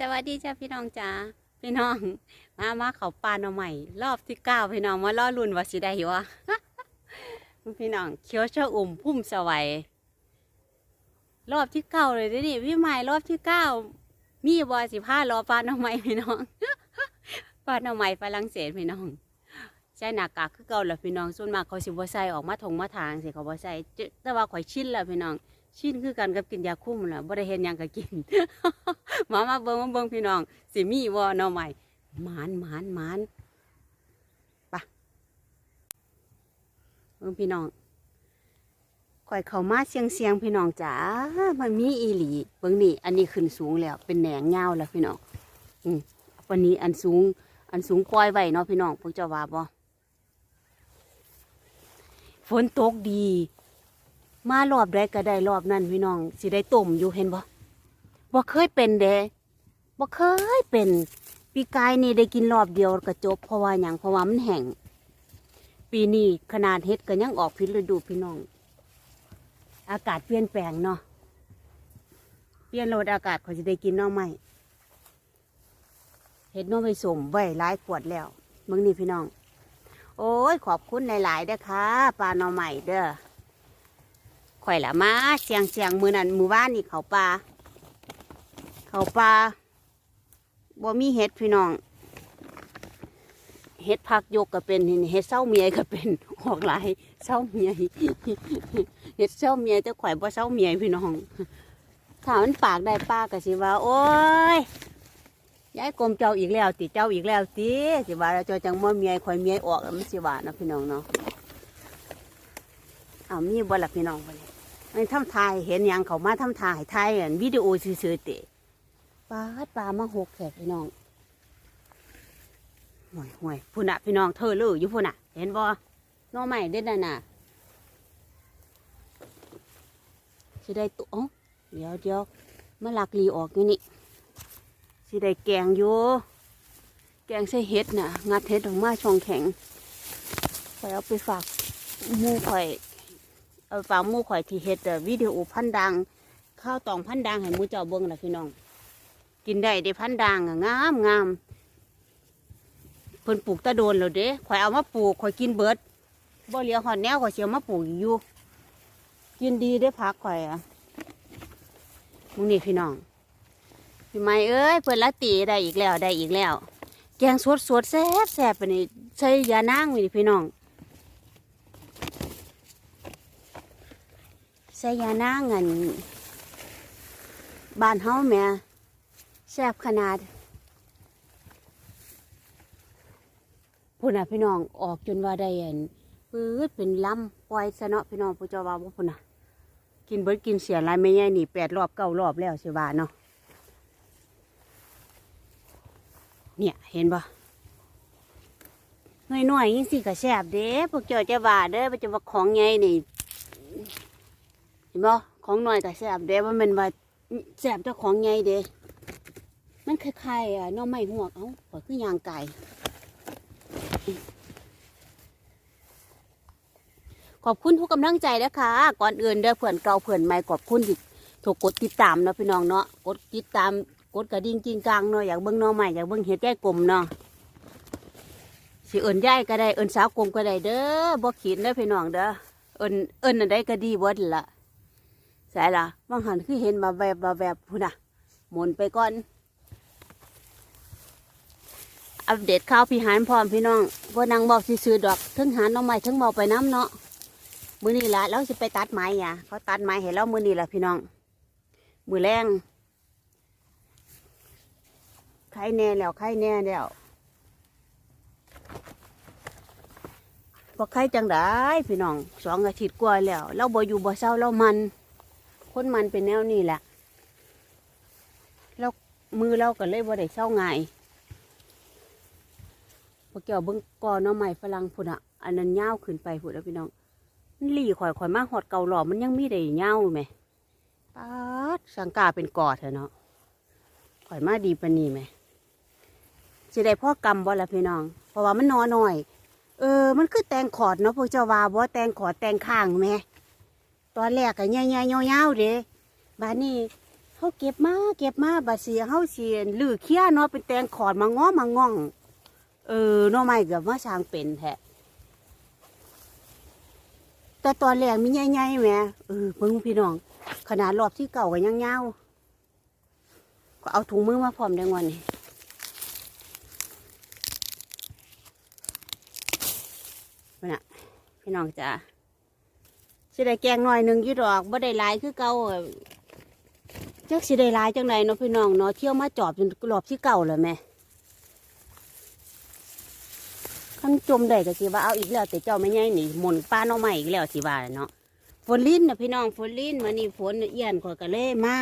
สวัสดีจ้าพี่น้องจ้าพี่น้อง มามาเขาปลาหน่อใหม่ รอบที่เก้าพี่น้องมาล่อลุ่นว่าสิได้วะพี่น้องเขียวชะอุ่มพุ่มสวัยรอบที่เก้าเลยด้อนี่พี่ใหม่รอบที่เก้ามีบอสิผ้ารอปลาหน่อใหม่พี่น้องปลาหน่อใหม่ฝรั่งเศสพี่น้องใส่หน้ากากคือเก่าแหละพี่น้องส่วนมากเขาสิบ่ใส่ออกมาทงมาทางสิเขาบ่ใส่แต่ว่าข่อยชินแล้วพี่น้อง ชินคือกันกับกินยาคุ้มแหละบ่ได้เห็นยังก็กินมามาเบิ่งมาเบิ่งพี่น้องสิมีวอน่อใหม่หมานหมานหมานไปะเบิ่งพี่น้องข่อยเข้ามาเสียงเสียงพี่น้องจ๋ามันมีอีหลีเบิ่งนี่อันนี้ขึ้นสูงแล้ว เป็นแหนงยาแล้วพี่น้องอืมวันนี้อันสูง อันสูงปล่อยไว้เนาะพี่น้องพวกเจ้าว่าบ่ฝนตกดี มารอบใดก็ได้รอบนั้นพี่น้องสิได้ต้มอยู่เห็นบ่บ่เคยเป็นเด้บ่เคยเป็นปีกายนี่ได้กินรอบเดียวก็จบเพราะว่าหยังเพราะว่ามันแห้งปีนี้ขนาดเฮ็ดก็ยังออกพิษฤดูพี่น้อง อากาศเปลี่ยนแปลงเนาะเปลี่ยนโลดอากาศเขาจะได้กินน้องไม่เฮ็ดน้องไม่สมไว้หลายขวดแล้วมึงนี่พี่น้อง โอ้ยขอบคุณหลายๆเด้อค่ะปลาหน่อใหม่เด้อ ข่อยละมาเสียงเสียงมือนั้นมือว่านนี่เขาปลาเขาปลาบ่มีเห็ดพี่น้องเห็ดพักยกก็เป็นเห็ดเศร้าเมียก็เป็นออกหลายเศร้าเมียเห็ดเศร้าเมียแต่ข่อยบ่เศร้าเมียพี่น้องถ้ามันปากได้ป้าก็สิว่า โอ้ยยายกลมเจ้าอีกแล้วติเจ้าอีกแล้วติสิว่าแล้วเจ้าจังบ่เมียข่อยเมียออกแล้วมันสิว่านะพี่น้องเนาะอ้ามีบ่ล่ะพี่น้องบ่เนี่ย มันทำทายเห็นหยังเขามาทำทายทายอันวิดีโอซื่อๆเตะปลาดปลามาหกแขกพี่น้องห่วยห่วยพุ่นน่ะพี่น้องเธอเลยอยู่พุ่นน่ะเห็นบ่หน้อใหม่เด็ดน่ะน่ะสิได้ตัวเอ้าเดี๋ยวเดี๋ยวมาลักลีออกอยู่นี่สิได้แกงอยู่แกงใส่เห็ดน่ะงัดเห็ดออกมาช่องแข็งไปเอาไปฝากหมูข่อยเอา ฝากมู่ข่อยที่เฮ็ดแต่วิดีโอพันดังข้าวตองพันดังให้มูเจ้าเบิ่งล่ะพี่น้อง กินได้เด้พันดังอะงามงามเพิ่นปลูกตะโดนแล้วเด้ข่อยเอามาปลูกข่อยกินเบิดบ่เหลียวหอดแนวข่อยสิเอามาปลูกอยู่ กินดีได้อผักข่อยอะมึงนี่พี่น้องพี่ไม้เอ้ยเพิ่นละตีได้อีกแล้วได้อีกแล้ว แกงสดสดๆแซ่บแซ่บปานนี้ใส่ยานางไว้นี่พี่น้อง ใส่ยานางเงินบ้านเฮาแม่แซ่บขนาดพุ่นน่ะพี่น้องออกจนว่าได้เห็นปื๊ดเป็นลำปล่อยซะเนาะพี่น้องผู้เจ้าว่าบ่พุ่นน่ะ กินเบิดกินเสียหลายไม่ใหญ่นี่แปดรอบเก้ารอบแล้วสิว่าเนาะเนี่ยเห็นปะน้อยๆยิ่งสิก็แซ่บเด้พวกเจ้าจะว่าเด้อว่าจะว่าของใหญ่นี่ ห็นบ่ของหน่อยก็แซ่บเด้ว่ามันว่าแซ่บเจ้าของใหญ่เด้มันคล้ายๆอะน้อไม้หวกเอ้าปล่อยคือยางไก่ขอบคุณทุกกำลังใจนะคะ ก่อนอื่นเด้อเพื่อนเก่าเพื่อนใหม่ขอบคุณที่ถูกกดติดตามเนาะพี่น้องเนาะกดติดตามกดกระดิ่งกิ้งกลางเนาะอยากเบิ่งน้อใหม่อยากเบิ่งเห็ดแก้กลมเนาะสิเอิญย่ายก็ได้เอิญสาวกลมก็ได้เด้อบ่ขีดเด้อพี่น้องเด้อเอิญเอิญอันใดก็ดีเบิดละ ใส่ละบางหันคือเห็นมาแวบมาแวบพุ่นน่ะหมุนไปก่อน อัปเดตข่าวพี่หานพร้อมพี่น้องว่านางบอกซื้อดอกทั้งหานน้องใหม่ทั้งเบาไปน้ำเนาะมือนี่ละเราจะไปตัดไม้อะเขาตัดไม้ให้เรามือนี่ละพี่น้อง มือแรงไข่แน่แล้วไข่แน่แล้วพอไข่จังได้พี่น้องสองอาทิตย์กว่าแล้ว เราบ่อยู่บ่เศร้าเรามัน คนมันเป็นแนวนี้แหละแล้วมือเราก็เลยบ่ได้เศร้าง่ายพอเกี่ยวเบิ้งกอน้อใหม่ฝรั่งพุ่นอะ อันนั้นยาขึ้นไปพุ่นแล้วพี่น้องมันหลีข่อยข่อยมากหอดเก่าหล่อมันยังมีได้ยาไหมปาดสังกาเป็นกอดเถอะเนาะข่อยมาดีปนีไหมสิได้พ่อกรรมบ่ละพี่น้อง เพราะว่ามันนอหน่อย เออ มันคือแตงขอดเนาะพวกเจ้าวาบ่แตงขอดแตงข้างไหม ตอนแรกก็ใหญ่ๆยาวๆเด้บ้านนี้เขาเก็บมาเก็บมาบาดเสียเขาเสียนลือเคี้ยเนาะเป็นแตงขอดมาง้อมาง่อง เออน้อไม้กับว่าช้างเป็นแท้แต่ตอนแรกมีใหญ่ๆแหมเออเพิ่งพี่น้อง ขนาดรอบที่เก่าก็ยังยาวก็เอาถุงมือมาพร้อมได้วันนี้พี่นะพี่น้องจ้า สิได้แกงหน่อยหนึ่งยี่ดอกบ่ได้หลายคือเก่าจักสิได้หลายจังไดเนาะพี่น้องเนาะเที่ยวมาจอบจนรอบที่เก่าเลยแม่คันจมได้ก็สิว่าเอาอีกแล้วแต่เจ้าไม่ใหญ่นี่หมุนป้าน้องใหม่อีกแล้วสิว่าเนาะฝนลิ้นนะพี่น้องฝนลิ้นมานี่ฝนเอี้ยนข่อยก็เลยมา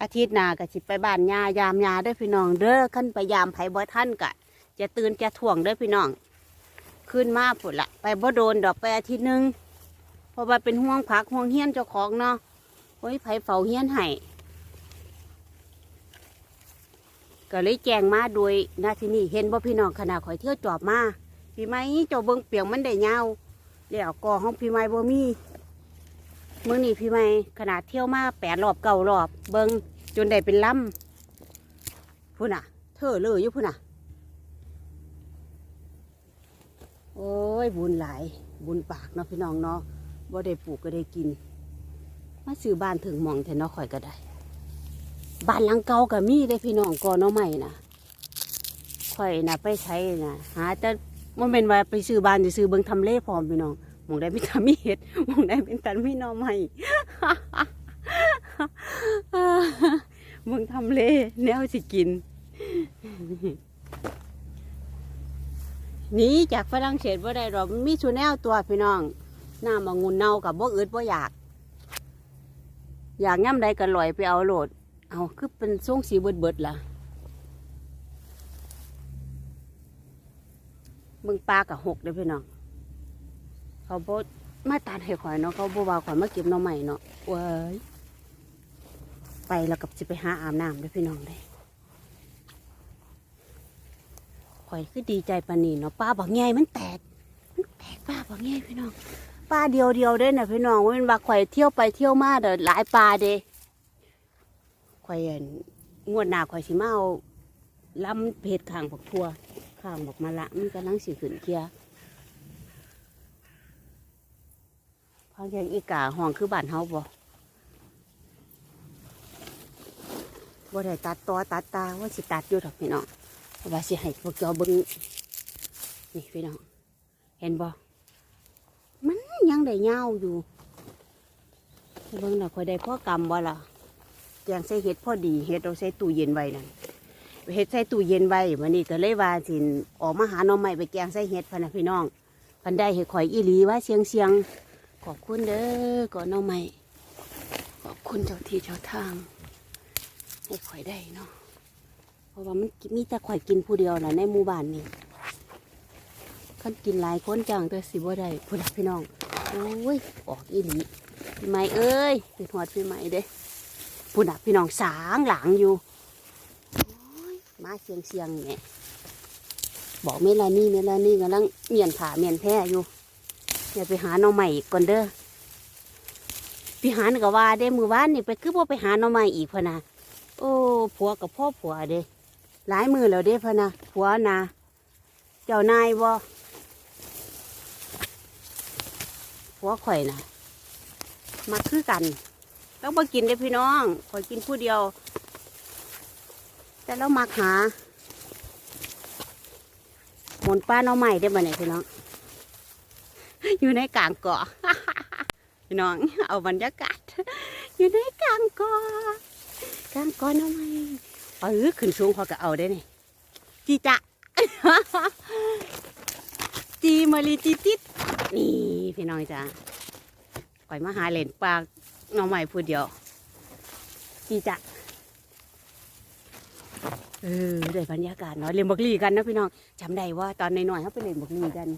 อาทิตย์หน้าก็สิไปบ้านยายามยาเด้พี่น้องเด้อขั้นไปยามไผบ่ท่านกะจะตื่นจะถ่วงเด้อพี่น้อง ขึ้นมาผุดละไปบ่โดนดอกไปอาทิตย์หนึงเพราะว่าเป็นห่วงผักห่วงเฮี้ยนเจ้าของเนาะโอ้ยไผเฝ้าเฮี้ยนให้ก็เลยแจ้งมาโดยนาที่นี่เห็นบ่พี่น้องขณะข่อยเที่ยวจอบมาพี่ไม้เจ้าเบิ้งเปียงมันได้ยาแล้วกอของพี่ไม้บ่มีเมื่อนี้พี่ไม้ขนาดเที่ยวมาแปดรอบเก้ารอบ เบิ้งจนได้เป็นลำพุ่นอะ เธอเลยอยู่พุ่นอะ โอ้ยบุญหลาย บุญปากเนาะพี่น้องเนาะบ่ได้ปลูกก็ได้กิน มาซื้อบ้านถึงมองแทนเนาะข่อยก็ได้ บ้านหลังเก่าก็มีได้พี่น้องก่อนเนาะใหม่นะข่อยนะไปใช้นะหาแต่มันเป็นว่าไปซื้อบ้านจะซื้อเบิ่งทำเลพร้อมพี่น้องมองได้เป็นตามีเห็ดมองได้เป็นตามีหน่อไม้เบิ่งทำเลแนวสิกิน หนีจากฝรั่งเศสบ่ได้หรอกมันมีชูแนวตัวพี่น้องน้ำมางุนเน่ากับบ่อึดบ่อยาก อยากย่ำใดก็ลอยไปเอาโหลด เอาคือเป็นทรงสีเบิดเบิดๆล่ะมึงปลากับหกเด้พี่น้องเขาบดมาตัดให้ข่อยเนาะเขาบ่ว่าข่อยมาเก็บหน่อใหม่เนาะเว้ยไปแล้วกับจะไปหาอาบน้ำเด้พี่น้องเด้ ข่อยคือดีใจปานนี้เนาะปลาบักใหญ่มันแตก มันแตกปลาบักใหญ่พี่น้องปลาเดียวเดียวๆเด้น่ะพี่น้องเว้นว่าข่อยเที่ยวไปเที่ยวมาเด้อหลายปลาเด้ข่อยงวดหน้าข่อยสิมาเอาลำเพชรข้างบักทัวข้างบอกมาละมันกำลังสิขึ้นเคียพังแยงอีกาห้องคือบ้านเฮาบ่บ่ได้ตัดตอตัดตาว่าสิตัดอยู่ดอกพี่น้อง ว่าสิให้พวกเจ้าเบิ่งนี่พี่น้องเห็นบ่มันยังได้ยาอยู่เบิ่งน่ะคอยได้พ่อกรรมบ่ล่ะแกงใส่เห็ดพ่อดีเห็ดเราใส่ตู้เย็นไว้นั่นเฮ็ดใส่ตู้เย็นไว้วันนี้ก็เลยว่าสินออกมาหาน่อไม้ไปแกงใส่เฮ็ดพะนะพี่น้องพันได้เฮ็ดข่อยอีหลีว่าเสียงเสียงขอบคุณเด้อก่อนหน่อไม้ขอบคุณเจ้าที่เจ้าทางให้ข่อยได้เนาะ ราะว่ามันมีแต่ข่อยกินผู้เดียวนะในหมู่บ้านนี่คันกินหลายคนจังแต่สิบ่ได้พุ่นล่ะพี่น้องโอ้ยออกอีหลีพี่ใหม่เอ้ยเป็นหอดพี่ใหม่เด้พุ่นน่ะพี่น้องสางหลังอยู่มาเสียงเสียงเนี่ยบอกเมลานี่เมลานี่กำลังเมียนผ่าเมียนแพร่อยู่อย่าไปหาหน่อใหม่อีกก่อนเด้อพี่หานก็ว่าเด้มือว่านนี่ไปคือพ่ไปหาหน่อใหม่อีกพะนะโอ้ผัวกับพ่อผัวเด้ หลายมือแล้วเด้พะนะผัวนะเจ้านายบ่ผัวข่อยนะมาคือกันต้องมากินเด้พี่น้องข่อยกินผู้เดียว แต่เรามาหาหมุนป้าน้องใหม่ได้บ่เนี่ยพี่น้อง อยู่ในกลางเกาะพี่น้อง เอาบรรยากาศ อยู่ในกลางเกาะกลางเกาะน้องใหม่ เออขึ้นสูงพอก็เอาได้นี่จีจะจีมาลีจีจิตนี่พี่น้องจ้าปล่อยมาหาเหรนปลาน้องใหม่พูดเดียวจีจะเออได้บรรยากาศเนาะเล่นบักลีกันนะพี่น้องจำได้ว่าตอนใน้อยเขาไปเล่นบักลีกัน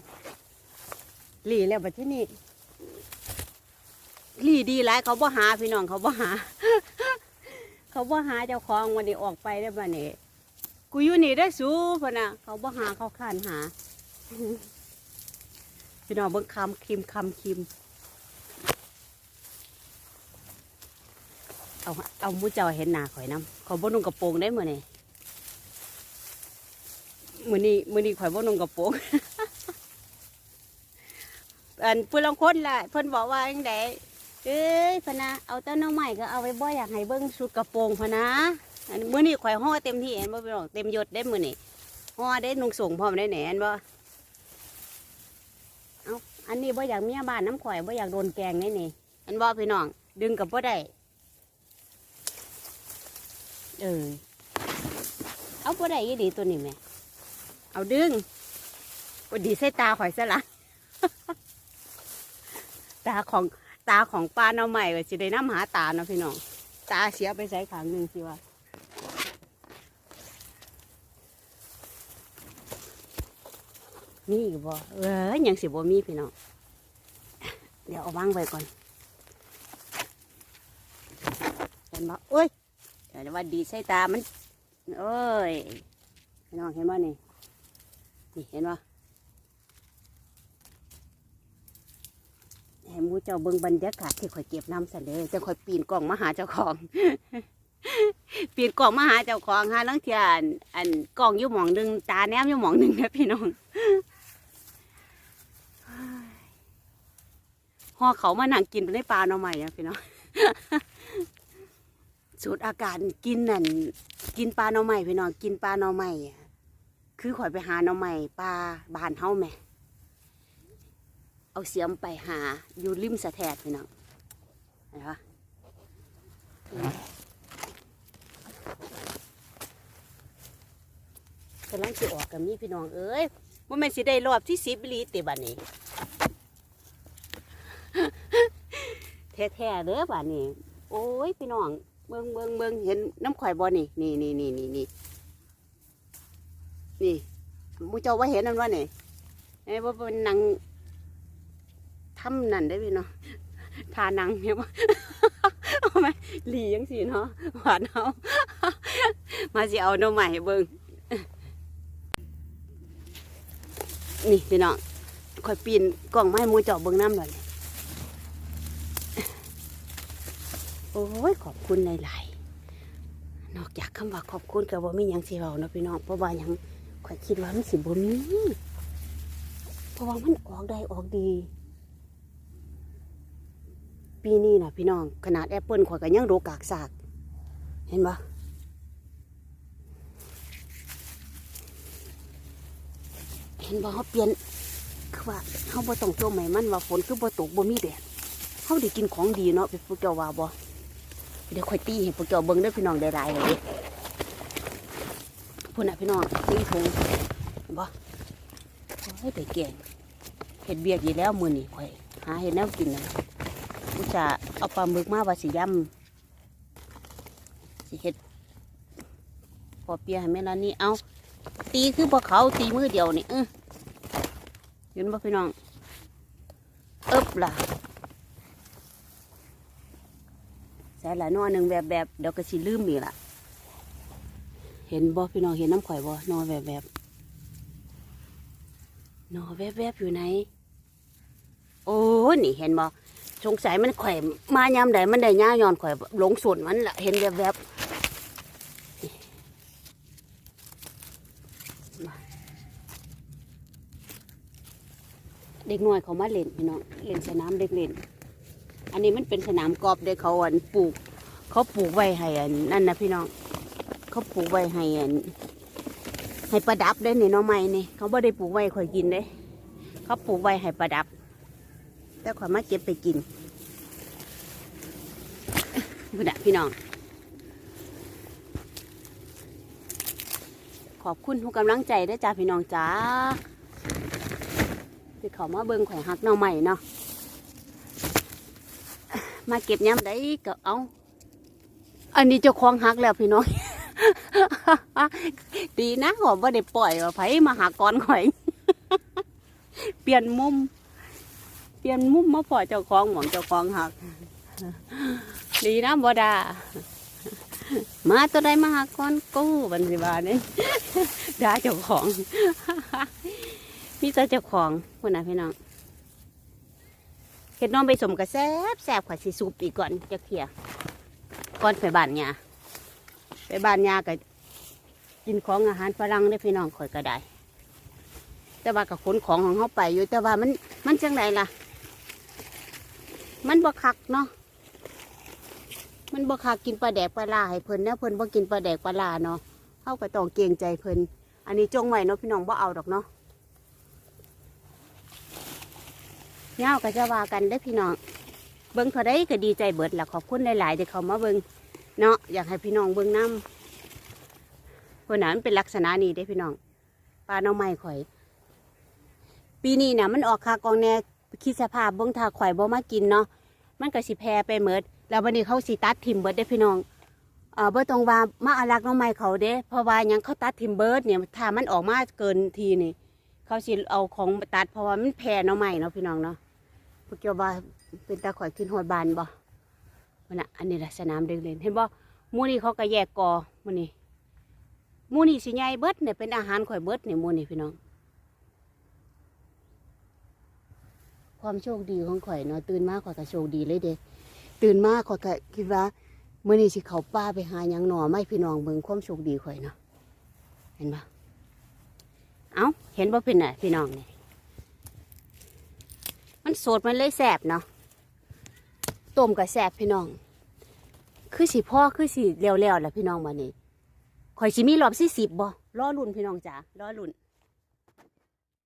ลีแล้วบัดที่นี่ลีดีหลายเขาบ่หาพี่น้องเขาบ่หา เขาบ่หาเจ้าของวันนี้ออกไปได้บ่เนี่ยกูอยู่นี่ได้สู้พะนะเขาบ่หาเขาขานหาพี่น้องเบิ่งคำคิมคำคิมเอาเอามูเจ้าเห็นหน้าข่อยน้ำขอยบ่นุ่งกระโปรงได้มื้อนี้มือนี้มือนี้ข่อยบ่นุ่งกระโปรงอันเพิ่อนลางคนละเพิ่อนบอกว่าจังได เอ้ยพะนะเอาแต่หน้องใหม่ก็เอาไว้บ่อยากให้เบิ่งชุดกระโปรงพะนะอันมื้อนี้ข่อยห่อเต็มที่เห็นบ่พี่น้องเต็มยศได้มื้อนี้ห่อได้นุ่งส่งพร้อมได้แหนเห็นบ่เอาอันนี้บ่อยากเมียบ้านน้ำข่อยบ่อยากโดนแกงแน่นี่อันบ่พี่น้องดึงกับบ่ได้เออเอาบ่ได้ยี่ดีตัวนี้แหม่เอาดึงบ่ดีใส่ตาข่อยซะละตาของ ตาของป้าเนาใหม่ก็สิได้น้ำหาตาเนาะพี่น้องตาเสียไปใส่ขางหนึ่งสิว่ามีอีกบ่เออยังสิบ่มีพี่น้องเดี๋ยวเอาวางไว้ก่อนเห็นบ่เอ้ยเดี๋ยวว่าดีใส่ตามันโอ้ยพี่น้องเห็นบ่นี่นี่เห็นบ่ ให้หมูเจ้าเบิ่งบรรยากาศที่ข่อยเก็บน้ำสันเด้อจะข่อยปีนกล่องมาหาเจ้าของ ปีนกล่องมาหาเจ้าของฮะลังเทียนอันกล่องอยู่หมองหนึ่งตาแนมอยู่หมองหนึ่งนะพี่น้องห่อเขามานั่งกินในปลาหน่อใหม่นะพี่น้องสูตรอาการกินนั่นกินปลาหน่อใหม่พี่น้องกินปลาหน่อใหม่คือข่อยไปหาหน่อใหม่ปลาบานเฮาแหม่ เอาเสียมไปหาอยู่ริมสะแทดพี่น้องเห็นปะกำลังจะออกกับมีพี่น้องเอ้ยว่าม่นสิได้รอบที่สิบลีติบัดนี้แท้ๆเด้อบัดนี้ โอ้ยพี่น้องเบิงเบิงเบิงเห็นน้ำข่อยบ่นี่นี่นี่นี่นี่นี่นี่มูเจ้าว่าเห็นนั่นว่านี่ไอ้ว่าเป็นนาง ทำนั่นได้พี่เนาะทานังเนี่ยว่าเอาไหมหลียังสิเนาะหวานเอามาสิเอาหน้ำใหม่ให้เบิงนี่พี่น้องข่อยปีนกล่องไม้มูเจ้าเบิ้งน้ำหน่อยโอ้ยขอบคุณหลายๆนอกจากคำว่าขอบคุณกับบ่ามียังสิเว้าเนาะพี่น้องเพราะว่ายังข่อยคิดว่ามันสิบ่มีเพราะว่ามันออกได้ออกดี ปีนี้นะพี่น้องขนาดแอปเปิลข่อยก็ยังโรกากสาก เห็นปะเห็นบ่เขาเปลี่ยนคือว่าเขาบ่ต้องโจมให้มันว่าฝนคือบ่ตกบ่มีแดดเขาได้กินของดีเนาะเป็นพวกเจ้าว่าบ่เดี๋ยวค่อยตีให้พวกเจ้าเบิ่งเด้อพี่น้องได้หลายเลยพุ่นน่ะพี่น้องตีถุงเห็นบ่โอ้ไปแกงเห็ดเบียกอยู่แล้วมือนี้ข่อย หาเห็ดแนวกินนะ อุตส่าห์เอาปลาหมึกมาว่าสิยำสิเห็ดพอเปียให้แม่ละนี่เอาตีคือบ่เขาตีมือเดียวนี่เออเห็นบ่พี่น้องเอิบล่ะใส่ละหนอหนึ่งแบบแบบเดี๋ยวก็สิลืมอีกล่ะ เห็นบ่พี่น้องเห็นน้ำข่อยบ่หนอแบบแบบหนอแบบแบบๆอยู่ไหน โอ้ นี่เห็นบ่ สงสัยมันข่อยมายามใดมันได้ย่าย้อนข่อยหลงส่วนมันละเห็นแบบแบบๆเด็กน้อยเขามาเล่นพี่น้องเล่นสนามเด็กเล่น อันนี้มันเป็นสนามกอล์ฟเด้เขาอันปลูก เขาปลูกไว้ให้อันนั่นนะพี่น้อง เขาปลูกไว้ให้อันให้ประดับได้เนี่หน้องไม้นี่เขาไม่ได้ปลูกไว้ข่อยกินเด้ เขาปลูกไว้ให้ประดับ แต่ขอมาเก็บไปกินพี่นะพี่น้อง ขอบคุณทุกกำลังใจด้วยจ้าพี่น้องจ้าที่เขามาเบิ่งข่อยหักน้องใหม่เนาะ มาเก็บย้ำได้ก็เอา อันนี้เจ้าของหักแล้วพี่น้อง ดีนะขอบ่ได้ปล่อยว่าไผมาหาก้อนข่อย เปลี่ยนมุม เปลี่ยนมุมมาพอเจ้าของหมองเจ้าของหัก ดีนะบ่ดา มาตัวใดมาหาก้อนกู้บันสิบาเนี่ยด่าเจ้าของมีแต่เจ้าของคนน่ะพี่น้องเห็ดน้องไปสมกับแซบแซบขวาสิสูบอีกก่อนจะเคลียก่อนไปบ้านยาไปบ้านยาก็กินของอาหารฝรั่งได้พี่น้องข่อยก็ได้ แต่ว่ากับขนของของเขาไปอยู่แต่ว่ามันมันจังไรล่ะ มันบ่คักเนาะมันบ่คักกินปลาแดกปลาลาให้เพิ่นเนี่ยเพิ่นบ่กินปลาแดกปลาลาเนาะเขาก็ต้องเกรงใจเพิ่นอันนี้จงไว้เนาะพี่น้องบ่เอาดอกเนาะเงาก็จะว่ากันได้พี่น้องเบิ้งเท่าได้ก็ดีใจเบิดละขอบคุณหลายๆที่เขามาเบิ้งเนาะอยากให้พี่น้องเบิ้งน้ำคนนั้นเป็นลักษณะนี้ได้พี่น้องปลาหน่อไม้ข่อย ปีนี้น่ะมันออกคากองแน่คิดสภาพเบิ้งทาข่อยบ่มากินเนาะ มันก็สิแพร่ไปเหมิดแล้ววันนี้เขาสิตัดทิมเบิร์ดได้พี่น้องเอ่อบ่ต้องว่ามาอารักน่อไม้เขาเด้เพราะว่ายังเขาตัดทิมเบิร์ดเนี่ยถ้ามันออกมาเกินทีนี่เขาสิเอาของตัดเพราะว่ามันแพร่น่อไม้เนาะพี่น้องเนาะพวกเจ้าว่าเป็นตาข่อยขึ้นหอดบานบ่มันน่ะอันนี้แหละสนามเด็กเล่นเห็นบ่มูนี่เขาก็แยกกอมันนี่หมูนี่สิใหญ่เบิร์ดเนี่ยเป็นอาหารข่อยเบิร์ดเนี่ยมูนี่พี่น้อง ความโชคดีของข่อยเนาะตื่นมาข่อยก็โชคดีเลยเด้ตื่นมาข่อยก็คิดว่าเมื้อนี้สิเขาป่าไปหายังหน่อไม่พี่น้องเบิ่งความโชคดีข่อยเนาะเห็นบ่เอ้าเห็นบ่เป็นน่ะพี่น้องเนี่ยมันสดมันเลยแสบเนาะต้มกับแสบพี่น้อง คือสิพ่อคือสิเลี้ยวๆแหละพี่น้องมานี่ข่อยสิมีรอบสี่สิบบ่รอรุ่นพี่น้องจ๋ารอรุ่น